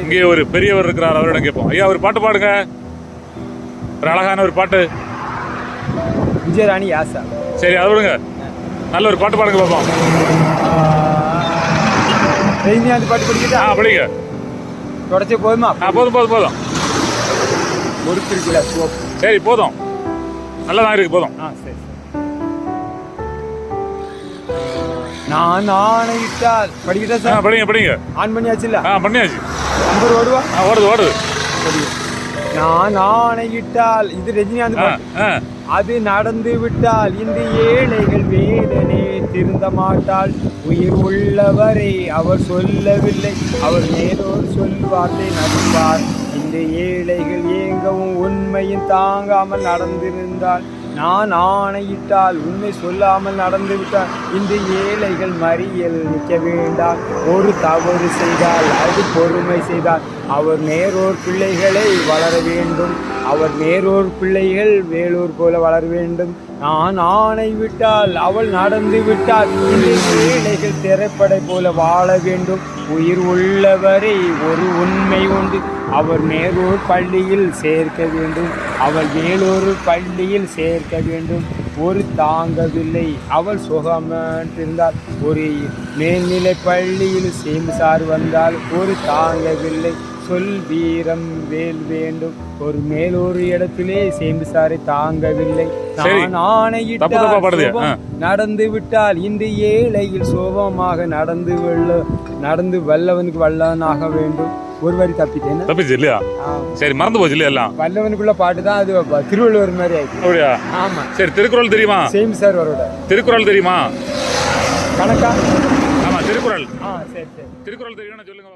இங்கே ஒரு பெரியவர் இருக்கிறார் அவரிடம் கேட்போம். ஐயா ஒரு பாட்டு பாடுங்க. ஒரு அழகான ஒரு பாட்டு. விஜயராணி யாசா சரி அதை விடுங்க. நல்ல ஒரு பாட்டு பாடுங்க பார்ப்போம். ரஜினிகாந்த் பாட்டு படிக்கிட்டா? ஆ படிங்க. தொடச்சே போதுமா? ஆ போதும் போதும் போதும். பொறுத்திருக்கல சோப்பு சரி போதும். நல்லதான் இருக்கு போதும். ஆ சரி. நான் ஆணையிட்டால் படிக்கிட்டா சார்? படிங்க படிங்க. ஆன் பண்ணியாச்சு இல்ல ஆ பண்ணியாச்சு. நம்பர் ஓடுவா ஆ ஓடுது ஓடுது. நான் ஆணையிட்டால் இது ரஜினிகாந்த் அது நடந்து விட்டால் இந்த ஏழைகள் வேதனை திருந்த மாட்டாள் உயிர் உள்ளவரை அவர் சொல்லவில்லை. அவர் நேரோர் சொல்வார்த்தை நடப்பார் இந்த ஏழைகள் ஏங்கவும் உண்மையும் தாங்காமல் நடந்திருந்தால் நான் ஆணையிட்டால் உண்மை சொல்லாமல் நடந்துவிட்டால் இந்த ஏழைகள் மறியல் நிற்க வேண்டாம். ஒரு தவறு செய்தால் அது பொறுமை செய்தால். அவர் நேரோர் பிள்ளைகளை வளர வேண்டும். அவர் வேறொரு பிள்ளைகள் வேலூர் போல வளர வேண்டும். நான் ஆணை விட்டால் அவள் நடந்து விட்டால் பிள்ளைகள் திரைப்படை போல வாழ வேண்டும். உயிர் உள்ளவரை ஒரு உண்மை உண்டு. அவர் நேரூர் பள்ளியில் சேர்க்க வேண்டும். அவள் வேலூர் பள்ளியில் சேர்க்க வேண்டும். ஒரு தாங்கவில்லை அவள் சுகமிருந்தால் ஒரு மேல்நிலை பள்ளியில் சேமிசார் வந்தால் ஒரு தாங்கவில்லை. சொல் வீரம் வேல் வேண்டும். ஒரு மேலொரு இடத்திலே தாங்கவில்லை. சரி. நான் ஆணையிட்டால். சுபம் ஆ. நடந்து விட்டால் இந்த ஏழையில் சோபமாக நடந்து வெள்ள நடந்து வல்லவனுக்கு வல்லவனாக வேண்டும். ஒரு வரி தப்பிட்டேன் தப்பிச்சு இல்லையா? சரி மறந்து போச்சு இல்லையா எல்லாம்? வல்லவனுக்குள்ள பாட்டு தான் அது திருவள்ளுவர் மாதிரி ஆயிடுச்சு. அப்படியா? ஆமா. சரி திருக்குறள் தெரியுமா? சேம் சார் வரோட திருக்குறள் தெரியுமா? கணக்கா? ஆமா திருக்குறள். ஆ சரி சரி. திருக்குறள் தெரியும்னு சொல்லுங்க